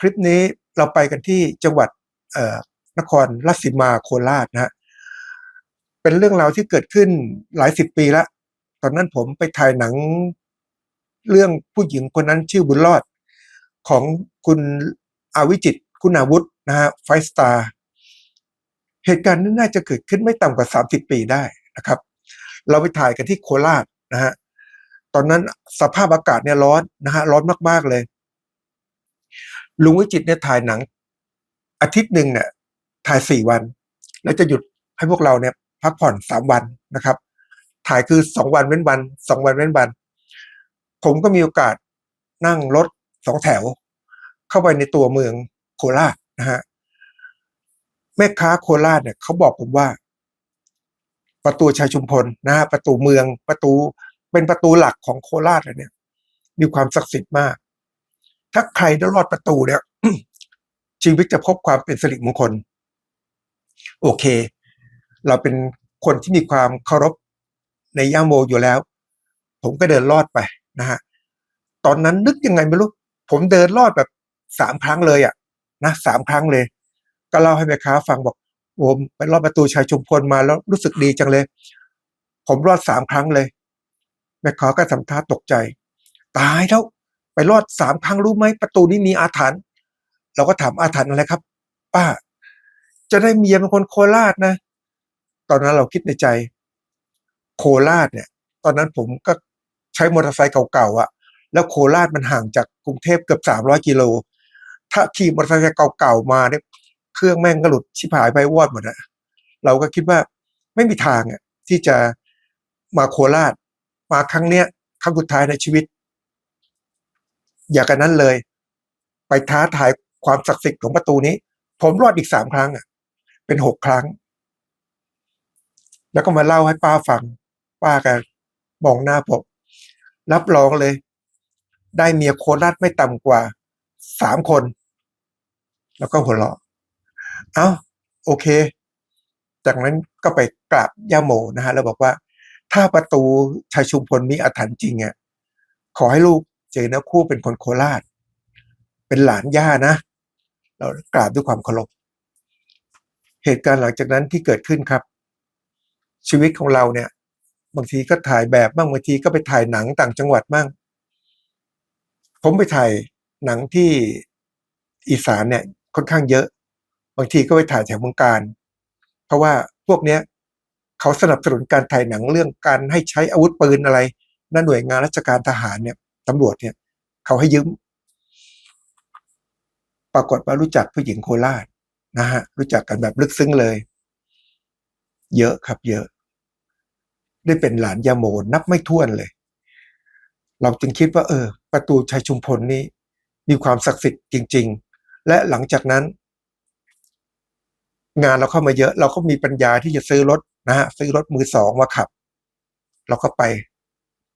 คลิปนี้เราไปกันที่จังหวัดนครราชสีมาโคราชนะฮะเป็นเรื่องราวที่เกิดขึ้นหลายสิบปีแล้วตอนนั้นผมไปถ่ายหนังเรื่องผู้หญิงคนนั้นชื่อบุญรอด ของคุณอาวิจิตคุณาวุฒินะฮะไฟสตาร์เหตุการณ์นั้นน่าจะเกิดขึ้นไม่ต่ำกว่าสามสิบปีได้นะครับ เราไปถ่ายกันที่โคราชนะฮะตอนนั้นสภาพอากาศเนี่ยร้อนนะฮะร้อนมากๆเลย ลุงวิจิตเนี่ยถ่ายหนัง อาทิตย์หนึ่งเนี่ยถ่ายสี่วัน แล้วจะหยุดให้พวกเราเนี่ยพักผ่อนสามวันนะครับ ถ่ายคือสองวันเว้นวันสองวันเว้นวัน ผมก็มีโอกาสนั่งรถสองแถว เข้าไปในตัวเมืองโคราชนะฮะแม่ค้าโคราชเนี่ยเขาบอกผมว่า ประตูชัยชุมพลนะฮะประตูเมืองประตูเป็นประตูหลักของโคราชเลยเนี่ย มีความศักดิ์สิทธิ์มาก ถ้าใครได้รอดประตูเนี่ยชีวิตจะพบความเป็นสิริมงคล โอเค เราเป็นคนที่มีความเคารพในย่าโมอยู่แล้ว ผมก็เดินรอดไปนะฮะตอนนั้นนึกยังไงไม่รู้ ผมเดินรอดแบบสามครั้งเลยอะ่ะนะสามครั้งเลย ก็เล่าให้แม่ค้าฟังบอกผมไปรอดประตูชายชุมพลมาแล้วรู้สึกดีจังเลย ผมรอดสามครั้งเลยแม่ค้าก็ทำท่าตกใจ ตายแล้ว ไปรอดสามครั้งรู้ไหมประตูนี้มีอาถรรพ์เราก็ถามอาถรรพ์อะไรครับ ป้า จะได้เมียเป็นคนโคราชนะ ตอนนั้นเราคิดในใจ โคราชเนี่ย ตอนนั้นผมก็ใช้มอเตอร์ไซค์เก่าๆอะ่ะ แล้วโคราชมันห่างจากกรุงเทพเกือบสามร้อยกิโล ถ้าขี่มอเตอร์ไซค์เก่าๆมาเนี่ยเครื่องแม่งก็หลุดชิบหายไปวอดหมดอะเราก็คิดว่าไม่มีทางอะที่จะมาโคราช มาครั้งเนี้ยครั้งสุดท้ายในชีวิต อย่ากันนั้นเลย ไปท้าทายความศักดิ์สิทธิ์ของประตูนี้ ผมรอดอีกสามครั้งอะ เป็นหกครั้ง แล้วก็มาเล่าให้ป้าฟัง ป้าก็มองหน้าผมรับรองเลย ได้เมียโคราชไม่ต่ำกว่าสามคน แล้วก็หัวเราะเอ้า โอเค จากนั้นก็ไปกราบย่าโมนะฮะ แล้วบอกว่า ถ้าประตูชายชุมพลมีอาถรรพ์จริงอะขอให้ลูก เจอเนื้อคู่เป็นคนโคราช เป็นหลานย่านะ เรากราบด้วยความเคารพเหตุการณ์หลังจากนั้นที่เกิดขึ้นครับ ชีวิตของเราเนี่ย บางทีก็ถ่ายแบบบ้างบางทีก็ไปถ่ายหนังต่างจังหวัดบ้างผมไปถ่ายหนังที่อีสานเนี่ยค่อนข้างเยอะ บางทีก็ไปถ่ายแถวเมืองการ เพราะว่าพวกเนี้ยเขาสนับสนุนการถ่ายหนังเรื่องการให้ใช้อาวุธปืนอะไรนั่นหน่วยงานราชการทหารเนี่ย ตำรวจเนี่ย เขาให้ยืม ปรากฏว่ารู้จักผู้หญิงโคราชนะฮะ รู้จักกันแบบลึกซึ้งเลย เยอะครับ เยอะ ได้เป็นหลานยาโมนับไม่ถ้วนเลย เราจึงคิดว่า เออ ประตูชัยชุมพลนี้ มีความศักดิ์สิทธิ์จริง ๆ และหลังจากนั้น งานเราเข้ามาเยอะ เราก็มีปัญญาที่จะซื้อรถนะฮะซื้อรถมือสองมาขับ เราก็ไป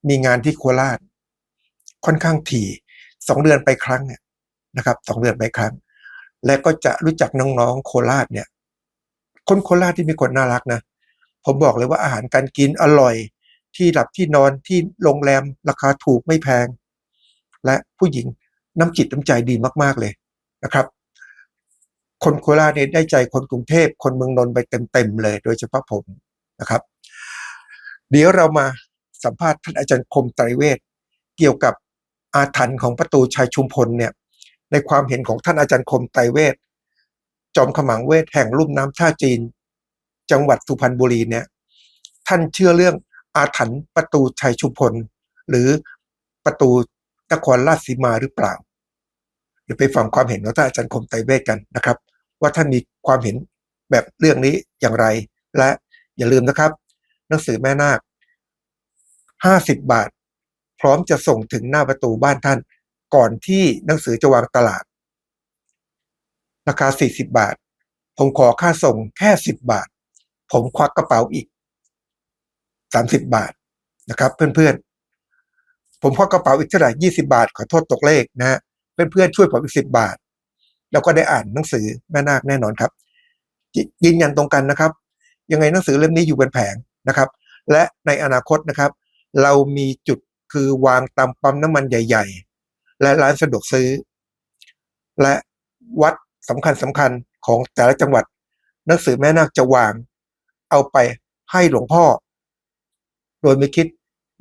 มีงานที่โคราช ค่อนข้างถี่สองเดือนไปครั้งเนี่ยนะครับสองเดือนไปครั้ง และก็จะรู้จักน้องๆโคราชเนี่ย คนโคราชที่มีคนน่ารักนะผมบอกเลยว่าอาหารการกินอร่อย ที่หลับที่นอนที่โรงแรมราคาถูกไม่แพง และผู้หญิงน้ำจิตน้ำใจดีมากๆเลยนะครับ คนโคราชเนี่ยได้ใจคนกรุงเทพคนเมืองนนท์ไปเต็มๆเลย โดยเฉพาะผมนะครับ เดี๋ยวเรามาสัมภาษณ์ท่านอาจารย์คมไตรเวทเกี่ยวกับ อาถรรพ์ของประตูชัยชุมพลเนี่ยในความเห็นของท่านอาจารย์คมไตเวทจอมขมังเวทแห่งลุ่มน้ำท่าจีน จังหวัดสุพรรณบุรีเนี่ยท่านเชื่อเรื่องอาถรรพ์ประตูชัยชุมพล หรือประตูนครราชสีมาหรือเปล่า เดี๋ยวไปฟังความเห็นของท่านอาจารย์คมไตเวทกันนะครับ ว่าท่านมีความเห็นแบบเรื่องนี้อย่างไร และอย่าลืมนะครับ หนังสือแม่นาคห้าสิบบาท พร้อมจะส่งถึงหน้าประตูบ้านท่าน ก่อนที่หนังสือจะวางตลาด ราคาสี่สิบบาท ผมขอค่าส่งแค่สิบบาท ผมควักกระเป๋าอีกสามสิบบาทนะครับเพื่อนๆ ผมควักกระเป๋าอีกเท่าไหร่ยี่สิบาท ขอโทษตกเลขนะฮะเพื่อนๆช่วยผมอีกสิบบาท แล้วก็ได้อ่านหนังสือแม่นาคแน่นอนครับยยืนยันตรงกันนะครับ ยังไงหนังสือเล่มนี้อยู่บนแผงนะครับ และในอนาคตนะครับ เรามีจุด คือวางตามปั๊มน้ำมันใหญ่ ๆ และร้านสะดวกซื้อ และวัดสำคัญสำคัญของแต่ละจังหวัด หนังสือแม่นาคจะวาง เอาไปให้หลวงพ่อ โดยไม่คิด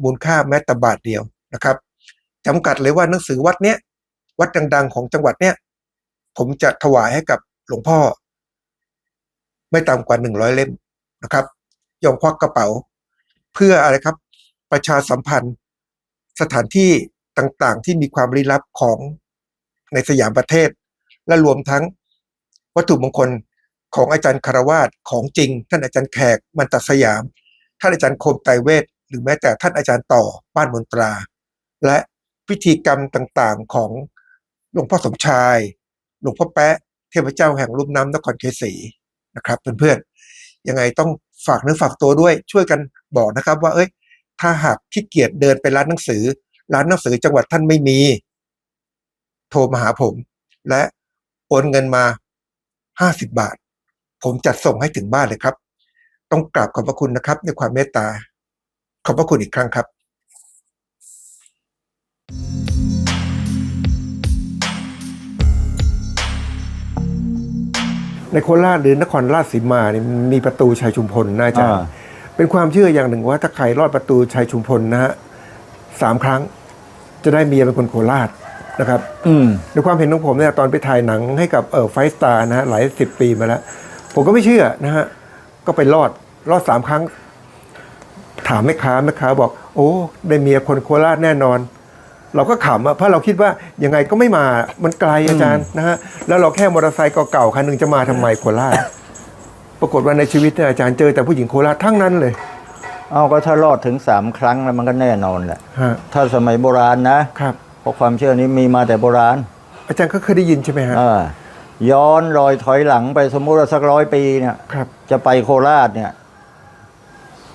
มูลค่าแม้แต่บาทเดียวนะครับจำกัดเลยว่าหนังสือวัดเนี้ยวัดดัง ๆ ของจังหวัดเนี้ยผมจะถวายให้กับหลวงพ่อ ไม่ต่ำกว่าหนึ่งร้อยเล่มนะครับยอมควักกระเป๋า เพื่ออะไรครับ ประชาสัมพันธ์ สถานที่ต่างๆ ที่มีความลี้ลับของในสยามประเทศ และรวมทั้งวัตถุมงคลของอาจารย์คารวาสของจริง ท่านอาจารย์แขกมันตัดสยาม ท่านอาจารย์คมไตเวทหรือแม้แต่ท่านอาจารย์ต่อบ้านมนตรา และพิธีกรรมต่างๆของหลวงพ่อสมชาย หลวงพ่อแปะเทพเจ้าแห่งลุ่มน้ำนครเกษีนะครับเพื่อนๆยังไงต้องฝากเนื้อฝากตัวด้วยช่วยกันบอกนะครับว่าเอ้ย ถ้าหากขี้เกียจเดินไปร้านหนังสือ ร้านหนังสือจังหวัดท่านไม่มี โทรมาหาผม และโอนเงินมาห้าสิบบาท ผมจัดส่งให้ถึงบ้านเลยครับ ต้องกราบขอบพระคุณนะครับ ในความเมตตา ขอบพระคุณอีกครั้งครับ ในโคราชหรือนครราชสีมาเนี่ยมีประตูชัยชุมพลนะอาจารย์อ่า เป็นความเชื่ออย่างหนึ่งว่าถ้าใครรอดประตูชัยชุมพลนะฮะสามครั้งจะได้เมียเป็นคนโคราชนะครับอืมในความเห็นของผมเนี่ยตอนไปถ่ายหนังให้กับเออไฟสตาร์นะฮะหลายสิบปีมาแล้ว ผมก็ไม่เชื่อนะฮะก็ไปรอดรอดสามครั้ง ถามแม่ค้าแม่ค้าบอก โอ้ ได้เมียคนโคราชแน่นอน เราก็ขำอะเพราะเราคิดว่ายังไงก็ไม่มามันไกลอาจารย์นะฮะแล้วเราแค่มอเตอร์ไซค์เก่าๆคันหนึ่งจะมาทำไมโคราช ปรากฏว่าในชีวิตเนี่ยอาจารย์เจอแต่ผู้หญิงโคราชทั้งนั้นเลย เอาก็ถ้ารอดถึงสามครั้งแล้วมันก็แน่นอนแหละฮะ ถ้าสมัยโบราณนะครับ เพราะความเชื่อนี้มีมาแต่โบราณอาจารย์ก็เคยได้ยินใช่ไหมฮะอ่าย้อนรอยถอยหลังไปสมมุติว่าสักร้อยปีเนี่ย ครับ จะไปโคราชเนี่ย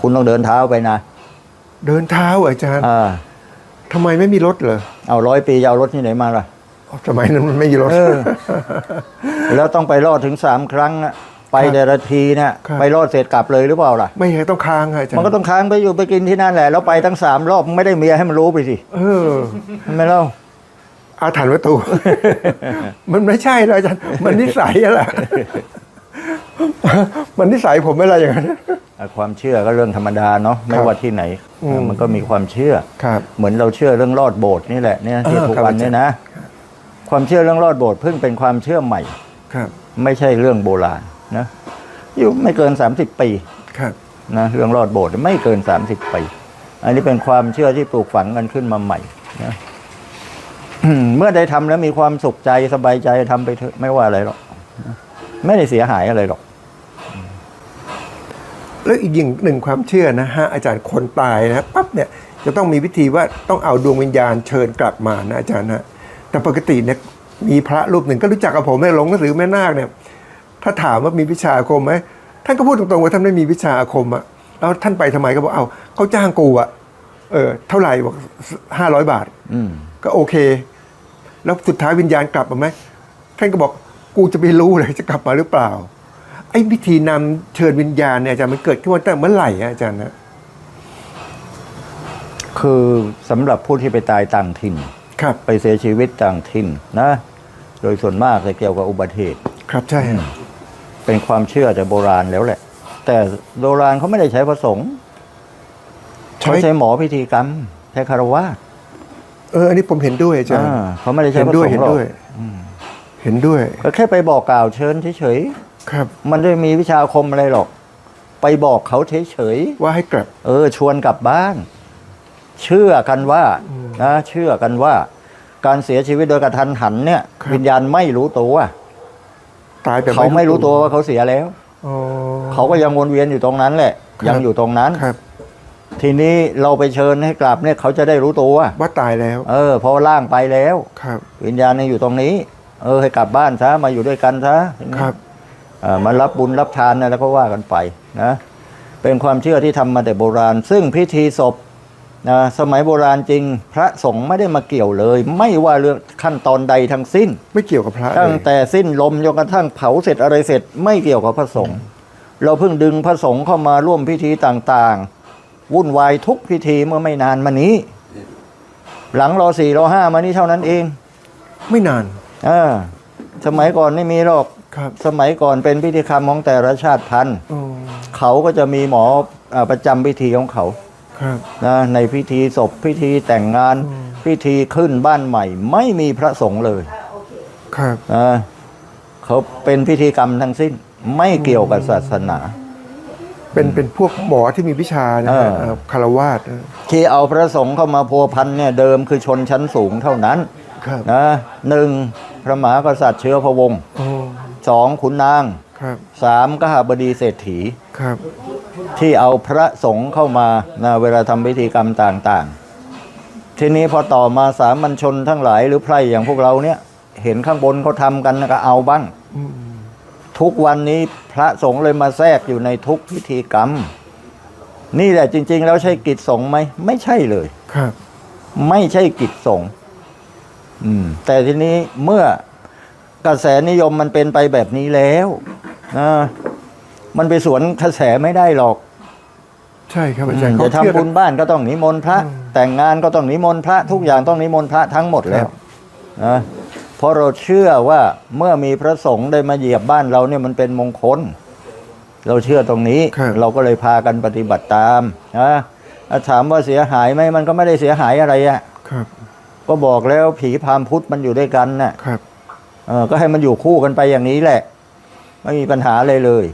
คุณต้องเดินเท้าไปนะเดินเท้าเหรออาจารย์อ่าทำไมไม่มีรถเหรอเอาร้อยปีจะเอารถที่ไหนมาล่ะ สมัยนั้นมันไม่มีรถ เออ แล้วต้องไปรอดถึงสามครั้งอะ ไปแต่ละทีเนี่ยครับ ไปรอดเสร็จกลับเลยหรือเปล่าล่ะ ไม่ใช่ต้องค้างอะอาจารย์มันก็ต้องค้างไปอยู่ไปกินที่นั่นแหละแล้วไปทั้งสามรอบมึงไม่ได้เมียให้มันรู้ไปสิเออใช่ไหมเล่า อาถรรพ์ประตู มันไม่ใช่เลยอาจารย์ มันนิสัยอะแหละมันนิสัยผมอะไรอย่างนั้น อะความเชื่อก็เรื่องธรรมดาเนาะไม่ว่าที่ไหนอืม มันก็มีความเชื่อ ครับ เหมือนเราเชื่อเรื่องรอดโบสถ์นี่แหละเนี่ยที่เออทุกครับวันเนี่ยนะ ความเชื่อเรื่องรอดโบสถ์เพิ่งเป็นความเชื่อใหม่ ครับ ไม่ใช่เรื่องโบราณ นะอยู่ไม่เกิน 30 ปีครับนะเรื่องรอดโบสถ์ไม่เกิน 30 ปี อันนี้เป็นความเชื่อที่ปลูกฝังกันขึ้นมาใหม่นะเมื่อได้ทำแล้วมีความสุขใจสบายใจทำไปเถอะไม่ว่าอะไรหรอกนะไม่ได้เสียหายอะไรหรอก แล้วอีกอย่างหนึ่งความเชื่อนะฮะอาจารย์คนตายนะปั๊บเนี่ยจะต้องมีวิธีว่าต้องเอาดวงวิญญาณเชิญกลับมานะอาจารย์นะแต่ปกติเนี่ยมีพระรูปหนึ่งก็รู้จักกับผมเนี่ยหลงหนังสือแม่นาคเนี่ย ถ้าถามว่ามีวิชาอาคมไหมท่านก็พูดตรงๆว่าท่านไม่มีวิชาอาคมอะแล้วท่านไปทำไมก็บอกเอาเขาจ้างกูอะเออเท่าไหร่บอกห้าร้อยบาทอืมก็โอเค แล้วสุดท้ายวิญญาณกลับมาไหมท่านก็บอกกูจะไปรู้เลยจะกลับมาหรือเปล่า ไอ้วิธีนำเชิญวิญญาณเนี่ยอาจารย์มันเกิดขึ้นมาตั้งแต่เมื่อไหร่อะอาจารย์นะคือสำหรับผู้ที่ไปตายต่างถิ่นครับไปเสียชีวิตต่างถิ่นนะ โดยส่วนมากจะเกี่ยวกับอุบัติเหตุ ครับใช่ฮะ เป็นความเชื่อแต่โบราณแล้วแหละ แต่โบราณเขาไม่ได้ใช้พระสงฆ์ใช้เขาใช้หมอพิธีกรรมใช้คารวะเอออันนี้ผมเห็นด้วยอาจารย์อ่าเขาไม่ได้ใช้เห็นพระด้สวยงฆ์เห็นหรอกด้วยเห็นด้วยก็แค่ไปบอกกล่าวเชิญเฉยครับๆมันไม่ได้มีวิชาอาคมอะไรหรอก ไปบอกเขาเฉยว่าให้กลับๆเออ ชวนกลับบ้าน เชื่อกันว่านะเชื่อกันว่า การเสียชีวิตโดยกระทันหันเนี่ยครับวิญญาณไม่รู้ตัว ตายแบบเขาไม่รู้ตัวว่าเขาเสียแล้วอ๋อเขาก็ยังวนเวียนอยู่ตรงนั้นแหละครับยังอยู่ตรงนั้นครับ ทีนี้เราไปเชิญให้กลับเนี่ยเขาจะได้รู้ตัวว่าตายแล้ว เออเพราะว่าร่างไปแล้วครับ วิญญาณเนี่ยอยู่ตรงนี้ เออให้กลับบ้านซะมาอยู่ด้วยกันซะครับเอ่อมารับบุญรับทานนะแล้วก็ว่ากันไปนะ เป็นความเชื่อที่ทำมาแต่โบราณ ซึ่งพิธีศพ นะสมัยโบราณจริง พระสงฆ์ไม่ได้มาเกี่ยวเลย ไม่ว่าเรื่องขั้นตอนใดทั้งสิ้น ไม่เกี่ยวกับพระเลตั้งยแต่สิ้นลมจนกระทั่งเผาเสร็จอะไรเสร็จ ไม่เกี่ยวกับพระสงฆ์เราเพิ่งดึงพระสงฆ์เข้ามาร่วมพิธีต่างๆ วุ่นวายทุกพิธีเมื่อไม่นานมานี้ หลังรอสี่รอห้ามานี้เท่านั้นเอง ไม่นานเออสมัยก่อนไม่มีหรอกครับสมัยก่อนเป็นพิธีกรรมของแต่ละชาติพันธุ์โอ้เขาก็จะมีหมออ่าประจำพิธีของเขาครับ นะในพิธีศพพิธีแต่งงานอืมพิธีขึ้นบ้านใหม่ ไม่มีพระสงฆ์เลยครับนะเขาเป็นพิธีกรรมทั้งสิ้น ไม่เกี่ยวกับศาสนา เป็นเป็นพวกหมอที่มีวิชานะฮะเออเอ่อคารวาสที่เอาพระสงฆ์เข้ามาพัวพันเนี่ยเดิมคือชนชั้นสูงเท่านั้นครับนะหนึ่งพระมหากษัตริย์เชื้อพระวงศ์โอ้สองขุนนางครับสามกหาบดีเศรษฐีครับ ที่เอาพระสงฆ์เข้ามานะเวลาทำพิธีกรรมต่างๆ ทีนี้พอต่อมาสามัญชนทั้งหลายหรือไพร่อย่างพวกเราเนี่ย เห็นข้างบนเขาทำกันก็เอาบ้างอืมทุกวันนี้พระสงฆ์เลยมาแทรกอยู่ในทุกพิธีกรรม นี่แหละจริง ๆ แล้วใช่กิจสงฆ์ไหมไม่ใช่เลยครับ ไม่ใช่กิจสงฆ์อืมแต่ทีนี้เมื่อกระแสนิยมมันเป็นไปแบบนี้แล้วนะ มันไปสวนกระแสไม่ได้หรอกใช่ครับอาจารย์จะเขาเชื่อทำบุญบ้านก็ต้องนิมนต์พระอืมแต่งงานก็ต้องนิมนต์พระทุกอย่างต้องนิมนต์พระทั้งหมดแล้ครัวบนะเพราะเราเชื่อว่าเมื่อมีพระสงฆ์ได้มาเหยียบบ้านเราเนี่ยมันเป็นมงคล เราเชื่อตรงนี้ครับเราก็เลยพากันปฏิบัติตามนะอะถามว่าเสียหายไหมมันก็ไม่ได้เสียหายอะไรอะครับก็บอกแล้วผีพรามพุทธมันอยู่ด้วยกันน่ะครับเออก็ให้มันอยู่คู่กันไปอย่างนี้แหละ ไม่มีปัญหาเลยเลย